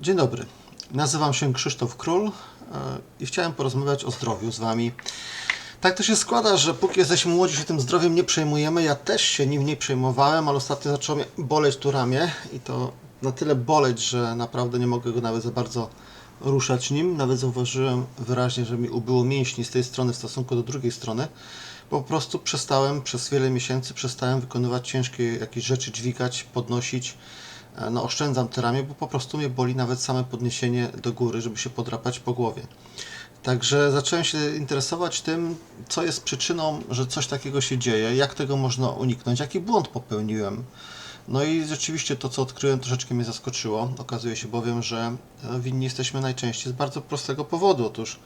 Dzień dobry. Nazywam się Krzysztof Król e, i chciałem porozmawiać o zdrowiu z Wami. Tak to się składa, że póki jesteśmy młodzi, się tym zdrowiem nie przejmujemy. Ja też się nim nie przejmowałem, ale ostatnio zaczęło mnie boleć tu ramię i to na tyle boleć, że naprawdę nie mogę go nawet za bardzo ruszać nim. Nawet zauważyłem wyraźnie, że mi ubyło mięśni z tej strony w stosunku do drugiej strony, po prostu przestałem przez wiele miesięcy przestałem wykonywać ciężkie jakieś rzeczy, dźwigać, podnosić. E, No, oszczędzam te ramię, bo po prostu mnie boli nawet same podniesienie do góry, żeby się podrapać po głowie. Także zacząłem się interesować tym, co jest przyczyną, że coś takiego się dzieje, jak tego można uniknąć, jaki błąd popełniłem. No i rzeczywiście to, co odkryłem, troszeczkę mnie zaskoczyło. Okazuje się bowiem, że e, winni jesteśmy najczęściej z bardzo prostego powodu. Otóż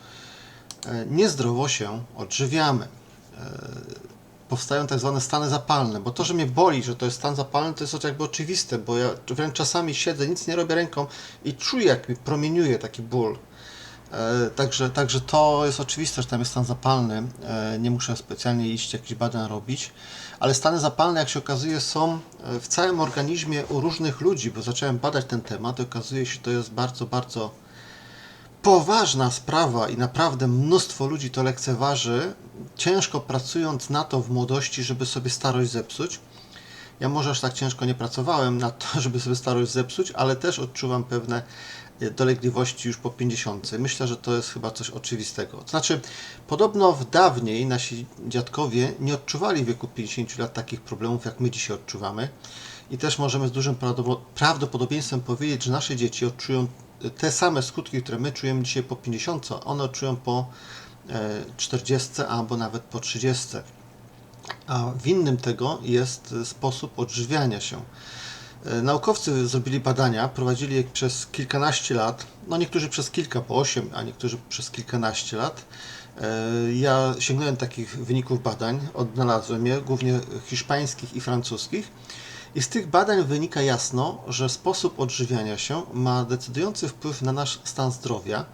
e, niezdrowo się odżywiamy. Powstają tak zwane stany zapalne, bo to, że mnie boli, że to jest stan zapalny, to jest jakby oczywiste, bo ja wręcz czasami siedzę, nic nie robię ręką i czuję, jak mi promieniuje taki ból. E, Także, także to jest oczywiste, że tam jest stan zapalny. E, Nie muszę specjalnie iść jakichś badań robić, ale stany zapalne, jak się okazuje, są e, w całym organizmie u różnych ludzi, bo zacząłem badać ten temat i okazuje się, że to jest bardzo, bardzo poważna sprawa i naprawdę mnóstwo ludzi to lekceważy, ciężko pracując na to w młodości, żeby sobie starość zepsuć. Ja może aż tak ciężko nie pracowałem na to, żeby sobie starość zepsuć, ale też odczuwam pewne e, dolegliwości już po 50. Myślę, że to jest chyba coś oczywistego. Znaczy, podobno w dawniej nasi dziadkowie nie odczuwali w wieku 50 lat takich problemów, jak my dzisiaj odczuwamy. I też możemy z dużym prawdopo- prawdopodobieństwem powiedzieć, że nasze dzieci odczują te same skutki, które my czujemy dzisiaj po 50, one odczują po e, 40 albo nawet po 30. A winnym tego jest e, sposób odżywiania się. E, Naukowcy zrobili badania, prowadzili je przez kilkanaście lat, no niektórzy przez kilka, po 8, a niektórzy przez kilkanaście lat. E, Ja sięgnąłem takich wyników badań, odnalazłem je, głównie hiszpańskich i francuskich. I z tych badań wynika jasno, że sposób odżywiania się ma decydujący wpływ na nasz stan zdrowia,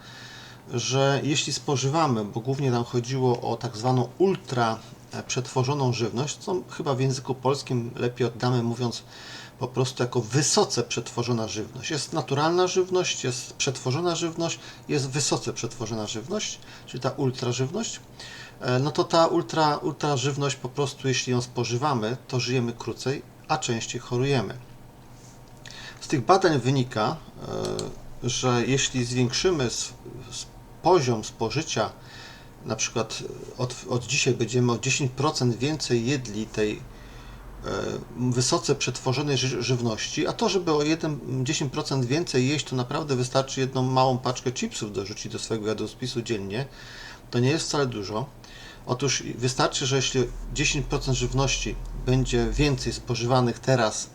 że jeśli spożywamy, bo głównie nam chodziło o tak zwaną ultra e, przetworzoną żywność, co chyba w języku polskim lepiej oddamy mówiąc po prostu jako wysoce przetworzona żywność. Jest naturalna żywność, jest przetworzona żywność, jest wysoce przetworzona żywność, czyli ta ultra żywność. E, No to ta ultra, ultra żywność po prostu, jeśli ją spożywamy, to żyjemy krócej, a częściej chorujemy. Z tych badań wynika, e, że jeśli zwiększymy poziom spożycia, na przykład od, od dzisiaj będziemy o 10% więcej jedli tej e, wysoce przetworzonej ży- żywności, a to, żeby o 1, 10% więcej jeść, to naprawdę wystarczy jedną małą paczkę chipsów dorzucić do swojego jadłospisu dziennie. To nie jest wcale dużo. Otóż wystarczy, że jeśli 10% żywności będzie więcej spożywanych teraz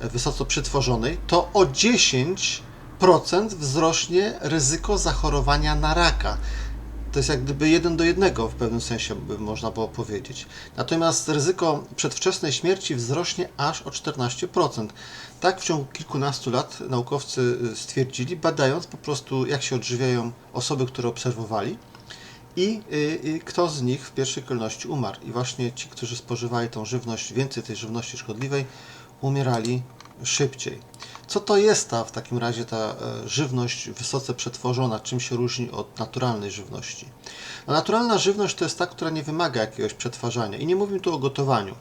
e, wysoko przetworzonej, to o 10% wzrośnie ryzyko zachorowania na raka. To jest jak gdyby jeden do jednego w pewnym sensie by można było powiedzieć. Natomiast ryzyko przedwczesnej śmierci wzrośnie aż o 14%. Tak w ciągu kilkunastu lat naukowcy y, stwierdzili, badając po prostu jak się odżywiają osoby, które obserwowali i y, y, kto z nich w pierwszej kolejności umarł. I właśnie ci, którzy spożywali tą żywność, więcej tej żywności szkodliwej, umierali szybciej. Co to jest ta w takim razie ta e, żywność wysoce przetworzona? Czym się różni od naturalnej żywności? No, naturalna żywność to jest ta, która nie wymaga jakiegoś przetwarzania. I nie mówimy tu o gotowaniu.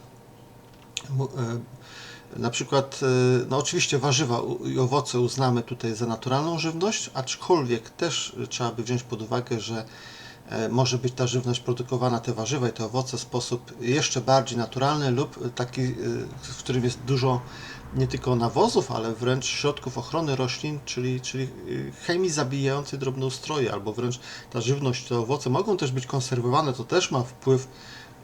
E, Na przykład, e, no oczywiście warzywa i owoce uznamy tutaj za naturalną żywność, aczkolwiek też trzeba by wziąć pod uwagę, że może być ta żywność produkowana, te warzywa i te owoce w sposób jeszcze bardziej naturalny lub taki, e, w którym jest dużo nie tylko nawozów, ale wręcz środków ochrony roślin, czyli, czyli y, chemii zabijającej drobnoustroje, albo wręcz ta żywność, te owoce mogą też być konserwowane, to też ma wpływ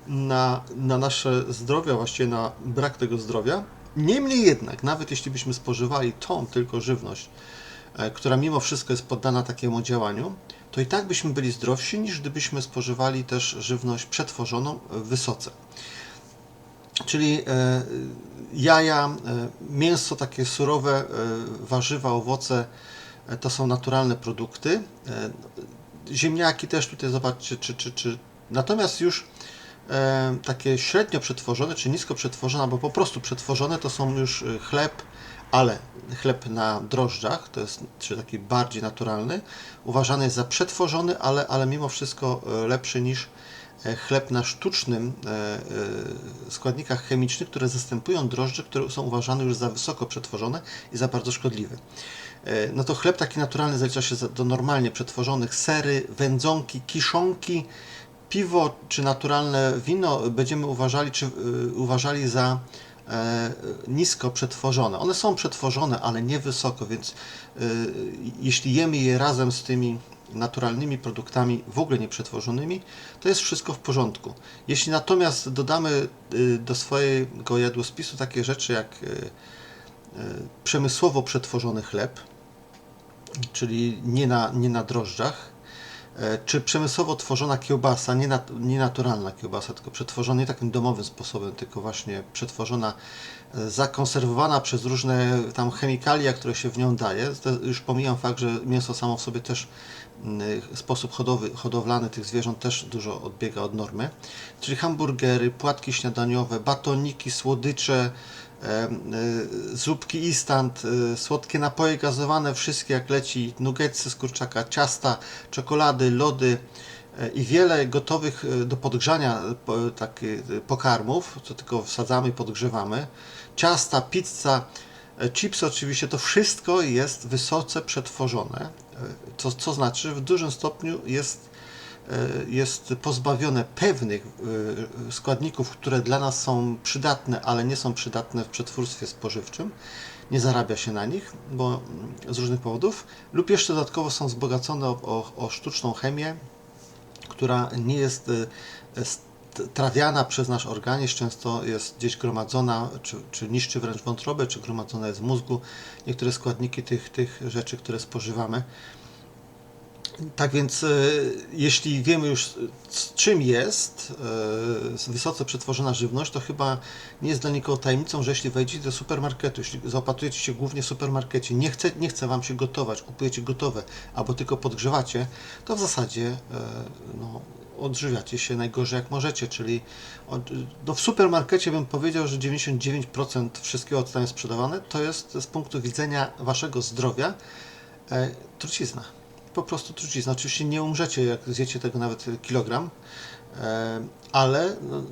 na, na nasze zdrowie, właściwie na brak tego zdrowia. Niemniej jednak, nawet jeśli byśmy spożywali tą tylko żywność, e, która mimo wszystko jest poddana takiemu działaniu, to i tak byśmy byli zdrowsi niż gdybyśmy spożywali też żywność przetworzoną wysoce. Czyli e, jaja, e, mięso, takie surowe, e, warzywa, owoce to są naturalne produkty. Ziemniaki też tutaj zobaczcie, czy, czy, czy. Natomiast już takie średnio przetworzone, czy nisko przetworzone, albo po prostu przetworzone to są już chleb, ale chleb na drożdżach, to jest czy taki bardziej naturalny, uważany jest za przetworzony, ale, ale mimo wszystko e, lepszy niż e, chleb na sztucznym e, składnikach chemicznych, które zastępują drożdże, które są uważane już za wysoko przetworzone i za bardzo szkodliwe. No to chleb taki naturalny zalicza się do normalnie przetworzonych sery, wędzonki, kiszonki, piwo czy naturalne wino będziemy uważali, czy, uważali za nisko przetworzone. One są przetworzone, ale nie wysoko, więc y, jeśli jemy je razem z tymi naturalnymi produktami w ogóle nieprzetworzonymi, to jest wszystko w porządku. Jeśli natomiast dodamy y, do swojego jadłospisu takie rzeczy jak przemysłowo przetworzony chleb, czyli nie na, nie na drożdżach, e, czy przemysłowo tworzona kiełbasa, nie, nat, naturalna kiełbasa, tylko przetworzona nie takim domowym sposobem, tylko właśnie przetworzona, e, zakonserwowana przez różne tam chemikalia, które się w nią daje. Już pomijam fakt, że mięso samo w sobie też sposób hodowy, hodowlany tych zwierząt też dużo odbiega od normy. Czyli hamburgery, płatki śniadaniowe, batoniki, słodycze, e, e, zupki instant, e, słodkie napoje gazowane, wszystkie jak leci, nuggetsy z kurczaka, ciasta, czekolady, lody e, i wiele gotowych e, do podgrzania e, e, pokarmów, co tylko wsadzamy i podgrzewamy. Ciasta, pizza, e, chipsy oczywiście, to wszystko jest wysoce przetworzone, e, co, co znaczy, że w dużym stopniu jest e, jest pozbawione pewnych e, składników, które dla nas są przydatne, ale nie są przydatne w przetwórstwie spożywczym. Nie zarabia się na nich, bo mm, z różnych powodów, lub jeszcze dodatkowo są wzbogacone o, o, o sztuczną chemię, która nie jest e, trawiana przez nasz organizm, często jest gdzieś gromadzona, czy, czy niszczy wręcz wątrobę, czy gromadzona jest w mózgu. Niektóre składniki tych, tych rzeczy, które spożywamy. Tak więc, e, jeśli wiemy już, e, czym jest e, wysoce przetworzona żywność, to chyba nie jest dla nikogo tajemnicą, że jeśli wejdziecie do supermarketu, jeśli zaopatrujecie się głównie w supermarkecie, nie chce, nie chce Wam się gotować, kupujecie gotowe, albo tylko podgrzewacie, to w zasadzie no, odżywiacie się najgorzej jak możecie, czyli no w supermarkecie bym powiedział, że 99% wszystkiego, co tam jest sprzedawane, to jest z punktu widzenia Waszego zdrowia trucizna po prostu trucizna. Oczywiście nie umrzecie, jak zjecie tego nawet kilogram, e, ale no,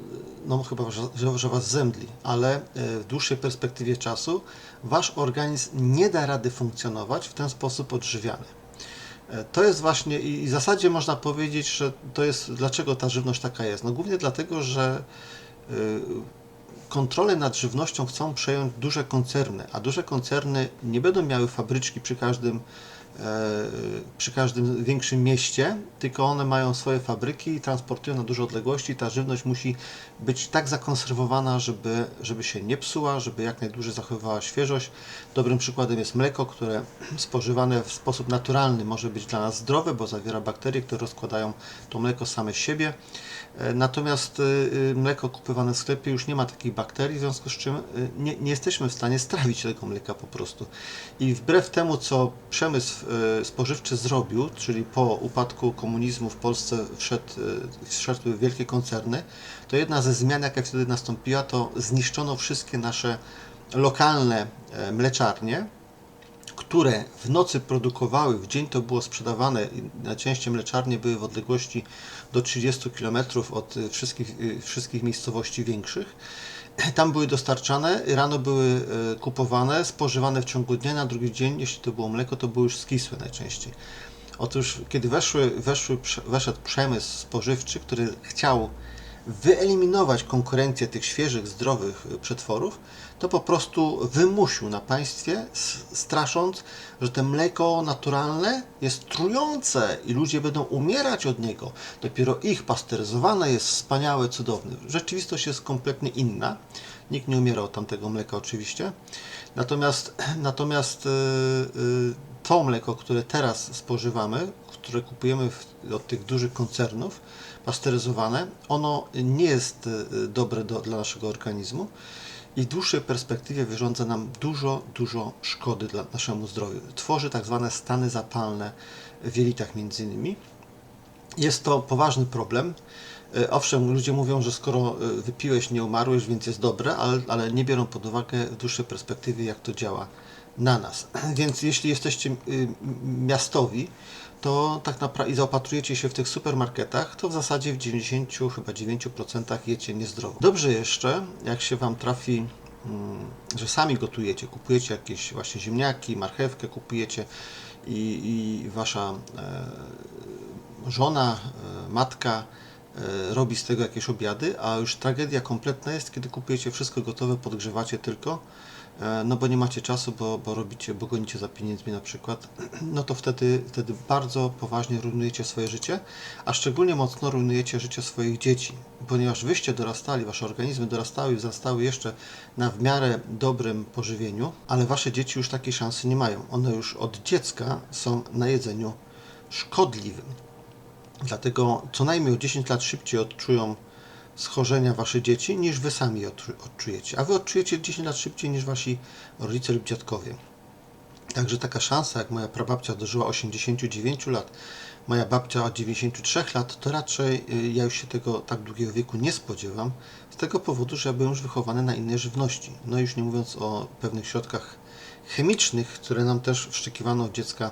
no chyba, że, że, was zemdli, ale e, w dłuższej perspektywie czasu wasz organizm nie da rady funkcjonować w ten sposób odżywiany. E, To jest właśnie i w zasadzie można powiedzieć, że to jest dlaczego ta żywność taka jest. No głównie dlatego, że kontrolę nad żywnością chcą przejąć duże koncerny, a duże koncerny nie będą miały fabryczki przy każdym, przy każdym większym mieście, tylko one mają swoje fabryki i transportują na duże odległości. Ta żywność musi być tak zakonserwowana, żeby, żeby się nie psuła, żeby jak najdłużej zachowywała świeżość. Dobrym przykładem jest mleko, które spożywane w sposób naturalny może być dla nas zdrowe, bo zawiera bakterie, które rozkładają to mleko same z siebie. E, Natomiast y, y, mleko kupowane w sklepie już nie ma takich bakterii, w związku z czym nie, nie jesteśmy w stanie strawić tego mleka po prostu. I wbrew temu, co przemysł spożywczy zrobił, czyli po upadku komunizmu w Polsce wszedł, wszedły wielkie koncerny, to jedna ze zmian, jaka wtedy nastąpiła, to zniszczono wszystkie nasze lokalne e, mleczarnie, które w nocy produkowały, w dzień to było sprzedawane, najczęściej mleczarnie były w odległości do 30 km od y, wszystkich, y, wszystkich miejscowości większych. Tam były dostarczane, rano były y, kupowane, spożywane w ciągu dnia, na drugi dzień, jeśli to było mleko, to były już skisłe najczęściej. Otóż, kiedy weszły, weszły, weszedł przemysł spożywczy, który chciał wyeliminować konkurencję tych świeżych, zdrowych przetworów, to po prostu wymusił na państwie, strasząc, że to mleko naturalne jest trujące i ludzie będą umierać od niego. Dopiero ich pasteryzowane jest wspaniałe, cudowne. Rzeczywistość jest kompletnie inna. Nikt nie umierał od tamtego mleka oczywiście. Natomiast, natomiast y, y, to mleko, które teraz spożywamy, które kupujemy od tych dużych koncernów, pasteryzowane, ono nie jest y, dobre do, dla naszego organizmu i w dłuższej perspektywie wyrządza nam dużo, dużo szkody dla naszemu zdrowiu. Tworzy tak zwane stany zapalne w jelitach między innymi. Jest to poważny problem. E, Owszem, ludzie mówią, że skoro e, wypiłeś, nie umarłeś, więc jest dobre, ale, ale nie biorą pod uwagę w dłuższej perspektywie, jak to działa na nas. Więc jeśli jesteście y, miastowi, to tak naprawdę i zaopatrujecie się w tych supermarketach, to w zasadzie w 90 chyba 9% jecie niezdrowo. Dobrze jeszcze, jak się Wam trafi, mm, że sami gotujecie, kupujecie jakieś właśnie ziemniaki, marchewkę kupujecie i, i Wasza e, żona, e, matka e, robi z tego jakieś obiady, a już tragedia kompletna jest, kiedy kupujecie wszystko gotowe, podgrzewacie tylko, no bo nie macie czasu, bo, bo robicie, bo gonicie za pieniędzmi na przykład, no to wtedy, wtedy bardzo poważnie rujnujecie swoje życie, a szczególnie mocno rujnujecie życie swoich dzieci, ponieważ wyście dorastali, wasze organizmy dorastały i jeszcze na w miarę dobrym pożywieniu, ale wasze dzieci już takiej szansy nie mają. One już od dziecka są na jedzeniu szkodliwym. Dlatego co najmniej o 10 lat szybciej odczują schorzenia wasze dzieci, niż wy sami je odczu- odczujecie. A wy odczujecie 10 lat szybciej niż wasi rodzice lub dziadkowie. Także taka szansa, jak moja prababcia dożyła 89 lat, moja babcia od 93 lat, to raczej y, ja już się tego tak długiego wieku nie spodziewam, z tego powodu, że ja byłem już wychowany na innej żywności. No już nie mówiąc o pewnych środkach chemicznych, które nam też wszczykiwano od dziecka,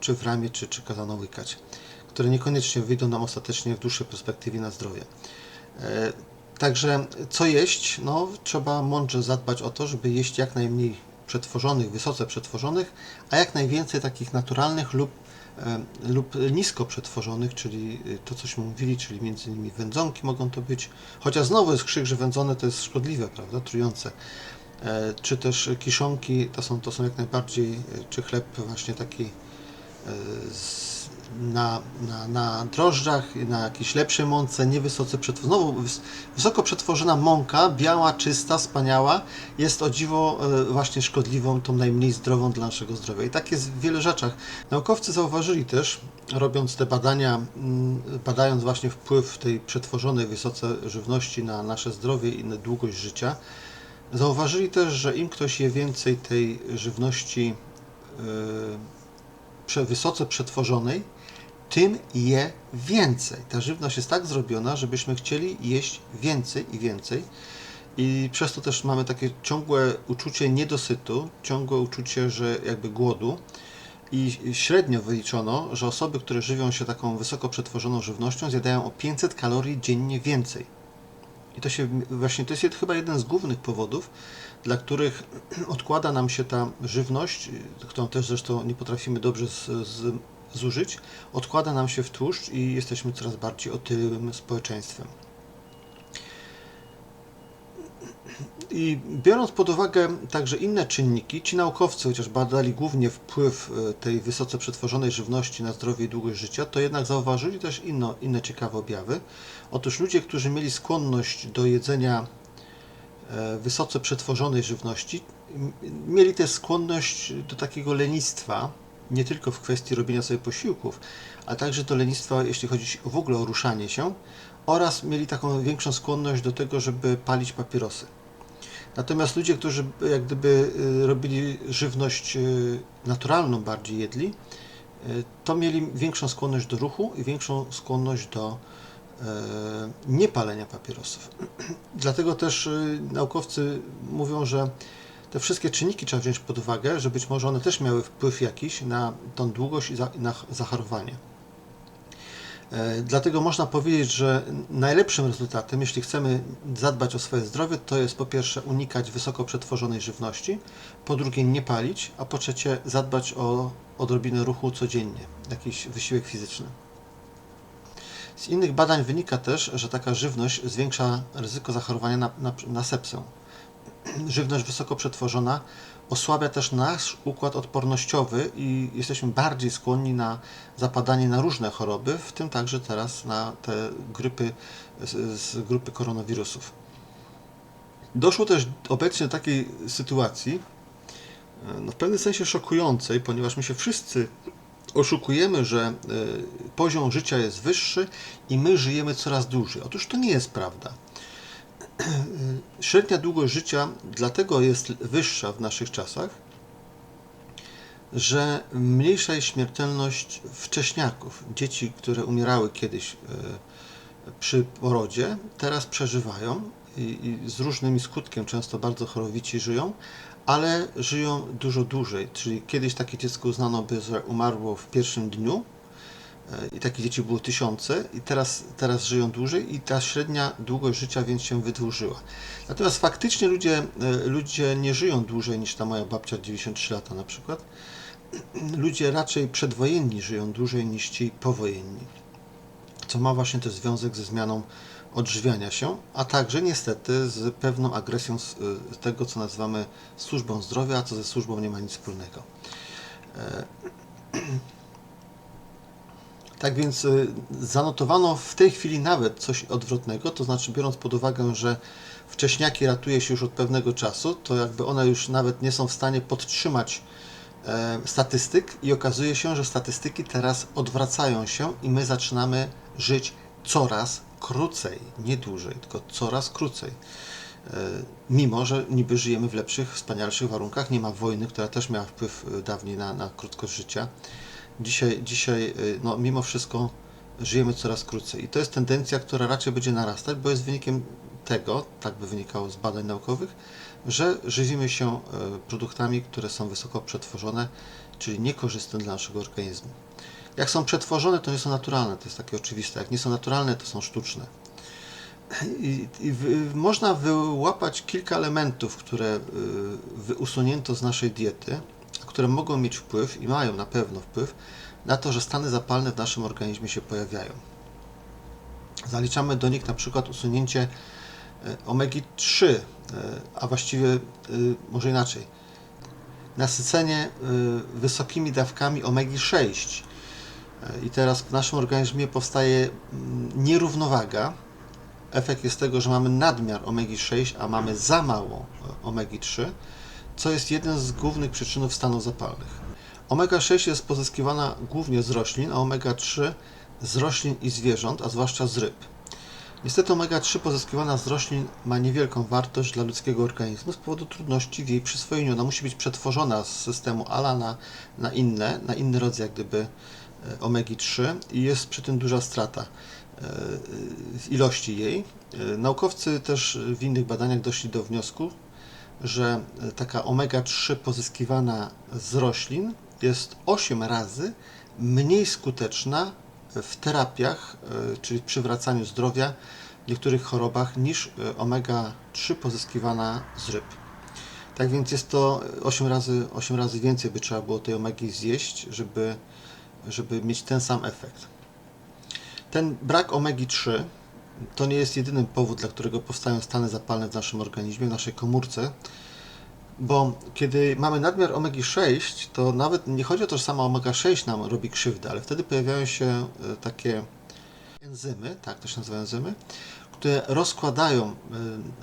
czy w ramię, czy, czy kazano łykać, które niekoniecznie wyjdą nam ostatecznie w dłuższej perspektywie na zdrowie. E, Także co jeść? No, trzeba mądrze zadbać o to, żeby jeść jak najmniej przetworzonych, wysoce przetworzonych, a jak najwięcej takich naturalnych lub, e, lub nisko przetworzonych, czyli y, to, cośmy mówili, czyli między innymi wędzonki mogą to być, chociaż znowu jest krzyk, że wędzone to jest szkodliwe, prawda, trujące. E, Czy też kiszonki, to są, to są jak najbardziej, e, czy chleb właśnie taki e, z, na, na, na drożdżach, na jakiejś lepszej mące, niewysoce przetworzona. Znowu wys, wysoko przetworzona mąka, biała, czysta, wspaniała, jest o dziwo e, właśnie szkodliwą, tą najmniej zdrową dla naszego zdrowia. I tak jest w wielu rzeczach. Naukowcy zauważyli też, robiąc te badania, mm, badając właśnie wpływ tej przetworzonej wysoce żywności na nasze zdrowie i na długość życia, zauważyli też, że im ktoś je więcej tej żywności yy, wysoce przetworzonej, tym je więcej. Ta żywność jest tak zrobiona, żebyśmy chcieli jeść więcej i więcej. I przez to też mamy takie ciągłe uczucie niedosytu, ciągłe uczucie, że jakby głodu. I średnio wyliczono, że osoby, które żywią się taką wysoko przetworzoną żywnością, zjadają o 500 kalorii dziennie więcej. I to się właśnie to jest chyba jeden z głównych powodów, dla których odkłada nam się ta żywność, którą też zresztą nie potrafimy dobrze z, z, zużyć, odkłada nam się w tłuszcz i jesteśmy coraz bardziej otyłym społeczeństwem. I biorąc pod uwagę także inne czynniki, ci naukowcy, chociaż badali głównie wpływ e, tej wysoce przetworzonej żywności na zdrowie i długość życia, to jednak zauważyli też inno, inne ciekawe objawy. Otóż ludzie, którzy mieli skłonność do jedzenia e, wysoce przetworzonej żywności, mieli też skłonność do takiego lenistwa, nie tylko w kwestii robienia sobie posiłków, ale także do lenistwa, jeśli chodzi w ogóle o ruszanie się, oraz mieli taką większą skłonność do tego, żeby palić papierosy. Natomiast ludzie, którzy jak gdyby y, robili żywność y, naturalną, bardziej jedli, y, to mieli większą skłonność do ruchu i większą skłonność do niepalenia papierosów. Dlatego też naukowcy mówią, że te wszystkie czynniki trzeba wziąć pod uwagę, że być może one też miały wpływ jakiś na tą długość i na zachorowanie. E, Dlatego można powiedzieć, że najlepszym rezultatem, jeśli chcemy zadbać o swoje zdrowie, to jest po pierwsze unikać wysoko przetworzonej żywności, po drugie nie palić, a po trzecie zadbać o odrobinę ruchu codziennie, jakiś wysiłek fizyczny. Z innych badań wynika też, że taka żywność zwiększa ryzyko zachorowania na, na, na sepsę. Żywność wysoko przetworzona osłabia też nasz układ odpornościowy i jesteśmy bardziej skłonni na zapadanie na różne choroby, w tym także teraz na te grypy z, grupy koronawirusów. Doszło też obecnie do takiej sytuacji, e, no w pewnym sensie szokującej, ponieważ my się wszyscy oszukujemy, że e, poziom życia jest wyższy i my żyjemy coraz dłużej. Otóż to nie jest prawda. Średnia długość życia dlatego jest wyższa w naszych czasach, że mniejsza jest śmiertelność wcześniaków. Dzieci, które umierały kiedyś e, przy porodzie, teraz przeżywają i, i z różnym skutkiem, często bardzo chorowici żyją, ale żyją dużo dłużej. Czyli kiedyś takie dziecko uznano by, że umarło w pierwszym dniu, i takich dzieci było tysiące i teraz, teraz żyją dłużej i ta średnia długość życia więc się wydłużyła. Natomiast faktycznie ludzie, e, ludzie nie żyją dłużej niż ta moja babcia 93 lata na przykład. Ludzie raczej przedwojenni żyją dłużej niż ci powojenni, co ma właśnie też związek ze zmianą odżywiania się, a także niestety z pewną agresją z z tego, co nazywamy służbą zdrowia, a co ze służbą nie ma nic wspólnego. E, Tak więc y, zanotowano w tej chwili nawet coś odwrotnego, to znaczy biorąc pod uwagę, że wcześniaki ratuje się już od pewnego czasu, to jakby one już nawet nie są w stanie podtrzymać e, statystyk i okazuje się, że statystyki teraz odwracają się i my zaczynamy żyć coraz krócej, nie dłużej, tylko coraz krócej. E, Mimo, że niby żyjemy w lepszych, wspanialszych warunkach, nie ma wojny, która też miała wpływ e, dawniej na, na krótkość życia. Dzisiaj, dzisiaj y, no, mimo wszystko żyjemy coraz krócej. I to jest tendencja, która raczej będzie narastać, bo jest wynikiem tego, tak by wynikało z badań naukowych, że żywimy się y, produktami, które są wysoko przetworzone, czyli niekorzystne dla naszego organizmu. Jak są przetworzone, to nie są naturalne, to jest takie oczywiste. Jak nie są naturalne, to są sztuczne. I, i w, można wyłapać kilka elementów, które y, usunięto z naszej diety, które mogą mieć wpływ i mają na pewno wpływ na to, że stany zapalne w naszym organizmie się pojawiają. Zaliczamy do nich na przykład usunięcie e, omegi-3, e, a właściwie e, może inaczej, nasycenie wysokimi dawkami omegi-6. E, I teraz w naszym organizmie powstaje nierównowaga. Efekt jest tego, że mamy nadmiar omegi-6, a mamy za mało e, omegi-3 co jest jedną z głównych przyczyn stanów zapalnych. Omega-6 jest pozyskiwana głównie z roślin, a omega-3 z roślin i zwierząt, a zwłaszcza z ryb. Niestety omega-3 pozyskiwana z roślin ma niewielką wartość dla ludzkiego organizmu z powodu trudności w jej przyswojeniu. Ona musi być przetworzona z systemu ALA na, na inne, na inny rodzaj jak gdyby e, omegi-3 i jest przy tym duża strata e, ilości jej. E, Naukowcy też w innych badaniach doszli do wniosku, że taka omega-3 pozyskiwana z roślin jest 8 razy mniej skuteczna w terapiach, e, czyli przywracaniu zdrowia w niektórych chorobach niż e, omega-3 pozyskiwana z ryb. Tak więc jest to 8 razy, 8 razy więcej by trzeba było tej omegi zjeść, żeby, żeby mieć ten sam efekt. Ten brak omegi-3 to nie jest jedynym powód, dla którego powstają stany zapalne w naszym organizmie, w naszej komórce, bo kiedy mamy nadmiar omegi-6, to nawet nie chodzi o to, że sama omega-6 nam robi krzywdę, ale wtedy pojawiają się e, takie enzymy, tak to się nazywa enzymy, które rozkładają e,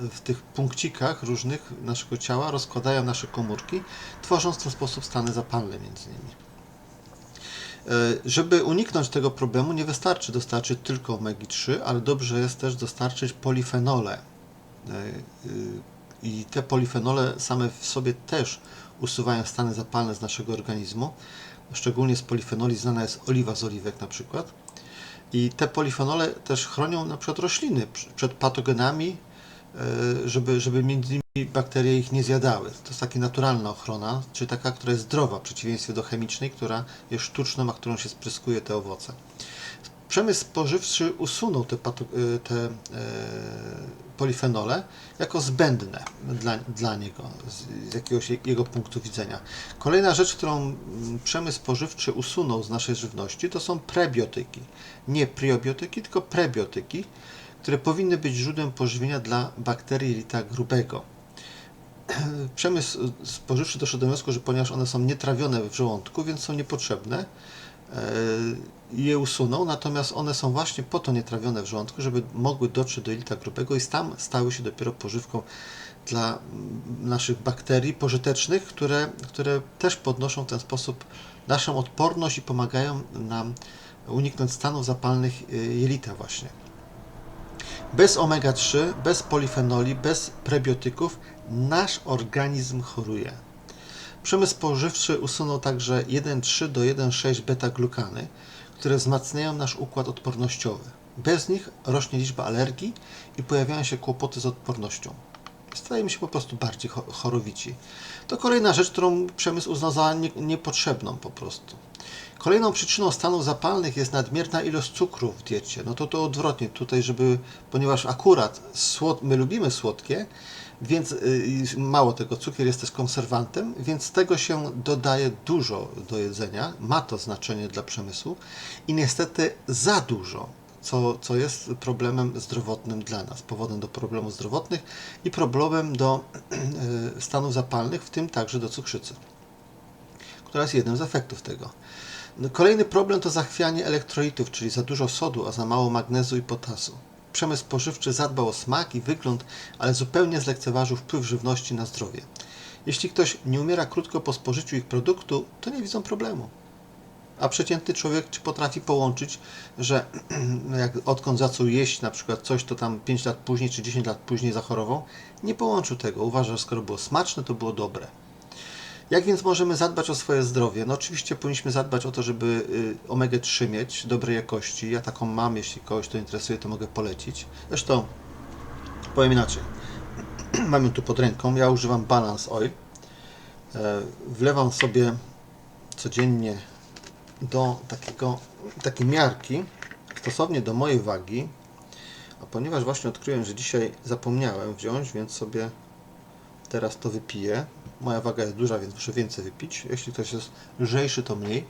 w tych punkcikach różnych naszego ciała, rozkładają nasze komórki, tworząc w ten sposób stany zapalne między nimi. E, Żeby uniknąć tego problemu, nie wystarczy dostarczyć tylko omegi-3, ale dobrze jest też dostarczyć polifenole. E, y, I te polifenole same w sobie też usuwają stany zapalne z naszego organizmu. Szczególnie z polifenoli znana jest oliwa z oliwek na przykład. I te polifenole też chronią na przykład rośliny przed patogenami, e, żeby, żeby między innymi bakterie ich nie zjadały. To jest taka naturalna ochrona, czyli taka, która jest zdrowa w przeciwieństwie do chemicznej, która jest sztuczną, a którą się spryskuje te owoce. Przemysł spożywczy usunął te, y, te e, polifenole jako zbędne dla, dla niego, z, z jakiegoś je- jego punktu widzenia. Kolejna rzecz, którą przemysł spożywczy usunął z naszej żywności, to są prebiotyki. Nie probiotyki, tylko prebiotyki, które powinny być źródłem pożywienia dla bakterii jelita grubego. Przemysł spożywczy doszedł do wniosku, że ponieważ one są nietrawione w żołądku, więc są niepotrzebne, e, je usunął, natomiast one są właśnie po to nietrawione w żołądku, żeby mogły dotrzeć do jelita grubego i tam stały się dopiero pożywką dla mm, naszych bakterii pożytecznych, które, które też podnoszą w ten sposób naszą odporność i pomagają nam uniknąć stanów zapalnych y, jelita właśnie. Bez omega-3, bez polifenoli, bez prebiotyków nasz organizm choruje. Przemysł spożywczy usunął także 1,3 do 1,6 beta-glukany, które wzmacniają nasz układ odpornościowy. Bez nich rośnie liczba alergii i pojawiają się kłopoty z odpornością. Stajemy się po prostu bardziej cho- chorowici. To kolejna rzecz, którą przemysł uznał za nie, niepotrzebną po prostu. Kolejną przyczyną stanów zapalnych jest nadmierna ilość cukru w diecie. No to to odwrotnie tutaj, żeby, ponieważ akurat słod, my lubimy słodkie, więc y, mało tego, cukier jest też konserwantem, więc tego się dodaje dużo do jedzenia. Ma to znaczenie dla przemysłu i niestety za dużo, co, co jest problemem zdrowotnym dla nas, powodem do problemów zdrowotnych i problemem do y, stanów zapalnych, w tym także do cukrzycy, która jest jednym z efektów tego. No, Kolejny problem to zachwianie elektrolitów, czyli za dużo sodu, a za mało magnezu i potasu. Przemysł spożywczy zadbał o smak i wygląd, ale zupełnie zlekceważył wpływ żywności na zdrowie. Jeśli ktoś nie umiera krótko po spożyciu ich produktu, to nie widzą problemu. A przeciętny człowiek potrafi połączyć, że jak odkąd zaczął jeść na przykład coś, to tam 5 lat później czy 10 lat później zachorował? Nie połączył tego. Uważa, że skoro było smaczne, to było dobre. Jak więc możemy zadbać o swoje zdrowie? No oczywiście powinniśmy zadbać o to, żeby y, omega-3 mieć dobrej jakości. Ja taką mam, jeśli kogoś to interesuje, to mogę polecić. Zresztą powiem inaczej. mam ją tu pod ręką. Ja używam Balance Oil. E, Wlewam sobie codziennie do takiego, takiej miarki, stosownie do mojej wagi. A ponieważ właśnie odkryłem, że dzisiaj zapomniałem wziąć, więc sobie teraz to wypiję. Moja waga jest duża, więc muszę więcej wypić. Jeśli ktoś jest lżejszy, to mniej.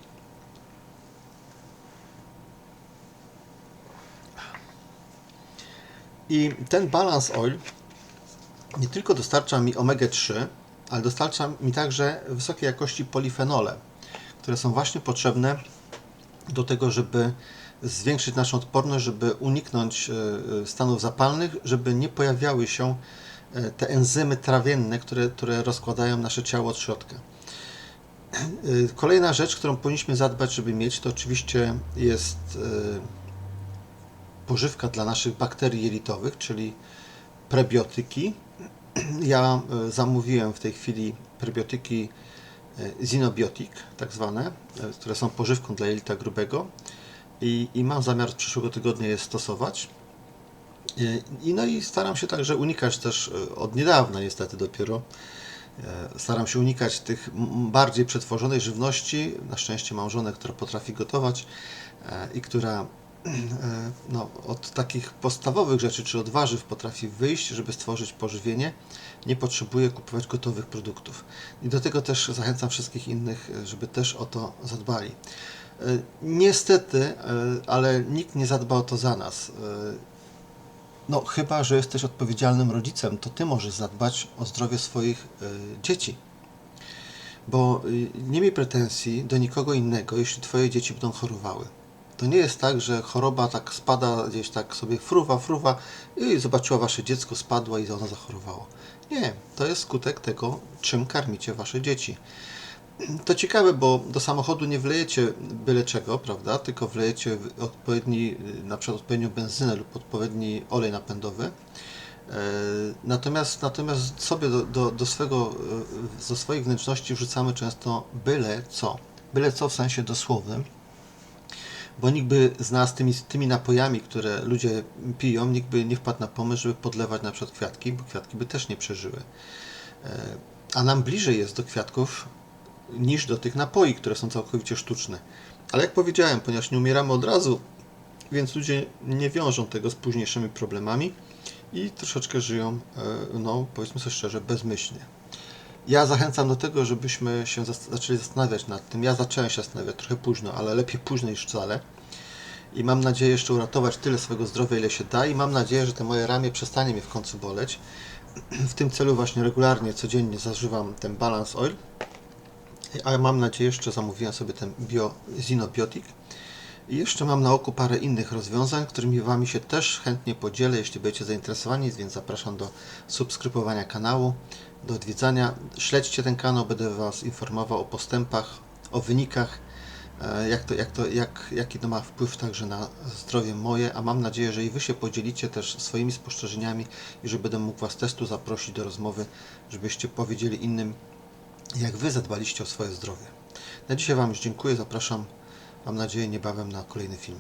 I ten Balance Oil nie tylko dostarcza mi omega-3, ale dostarcza mi także wysokiej jakości polifenole, które są właśnie potrzebne do tego, żeby zwiększyć naszą odporność, żeby uniknąć e, e, stanów zapalnych, żeby nie pojawiały się te enzymy trawienne, które, które rozkładają nasze ciało od środka. E, Kolejna rzecz, którą powinniśmy zadbać, żeby mieć, to oczywiście jest e, pożywka dla naszych bakterii jelitowych, czyli prebiotyki. Ja e, zamówiłem w tej chwili prebiotyki e, Zinobiotic, tak zwane, e, które są pożywką dla jelita grubego i, i mam zamiar z przyszłego tygodnia je stosować. I no i staram się także unikać też e, od niedawna niestety dopiero e, staram się unikać tych bardziej przetworzonej żywności. Na szczęście mam żonę, która potrafi gotować e, i która no, od takich podstawowych rzeczy, czy od warzyw potrafi wyjść, żeby stworzyć pożywienie. Nie potrzebuje kupować gotowych produktów. I do tego też zachęcam wszystkich innych, żeby też o to zadbali. Niestety, ale nikt nie zadba o to za nas. No, chyba, że jesteś odpowiedzialnym rodzicem, to ty możesz zadbać o zdrowie swoich e, dzieci. Bo y, nie miej pretensji do nikogo innego, jeśli twoje dzieci będą chorowały. To nie jest tak, że choroba tak spada gdzieś tak sobie fruwa, fruwa i zobaczyła wasze dziecko, spadła i ono zachorowało. Nie, to jest skutek tego, czym karmicie wasze dzieci. To ciekawe, bo do samochodu nie wlejecie byle czego, prawda? Tylko wlejecie odpowiedni, na przykład odpowiednią benzynę lub odpowiedni olej napędowy. E, Natomiast, natomiast sobie do, do, do, swego, e, do swoich wnętrzności wrzucamy często byle co. Byle co w sensie dosłownym, bo nikt by z nas tymi, tymi napojami, które ludzie piją, nikt by nie wpadł na pomysł, żeby podlewać na przykład kwiatki, bo kwiatki by też nie przeżyły. E, A nam bliżej jest do kwiatków niż do tych napoi, które są całkowicie sztuczne. Ale jak powiedziałem, ponieważ nie umieramy od razu, więc ludzie nie wiążą tego z późniejszymi problemami i troszeczkę żyją, e, no powiedzmy sobie szczerze, bezmyślnie. Ja zachęcam do tego, żebyśmy się zaczęli zastanawiać nad tym. Ja zacząłem się zastanawiać trochę późno, ale lepiej późno niż wcale. I mam nadzieję jeszcze uratować tyle swojego zdrowia, ile się da i mam nadzieję, że te moje ramię przestanie mnie w końcu boleć. W tym celu właśnie regularnie, codziennie zażywam ten Balance Oil. A mam nadzieję, jeszcze zamówiłem sobie ten Bio Zinobiotic. I jeszcze mam na oku parę innych rozwiązań, którymi Wami się też chętnie podzielę, jeśli będziecie zainteresowani, więc zapraszam do subskrybowania kanału, do odwiedzania. Śledźcie ten kanał, będę Was informował o postępach, o wynikach, e, jak to, jak to, jak, jaki to ma wpływ także na zdrowie moje, a mam nadzieję, że i Wy się podzielicie też swoimi spostrzeżeniami i że będę mógł Was też tu zaprosić do rozmowy, żebyście powiedzieli innym, jak Wy zadbaliście o swoje zdrowie. Na dzisiaj Wam już dziękuję. Zapraszam, mam nadzieję, niebawem na kolejny film.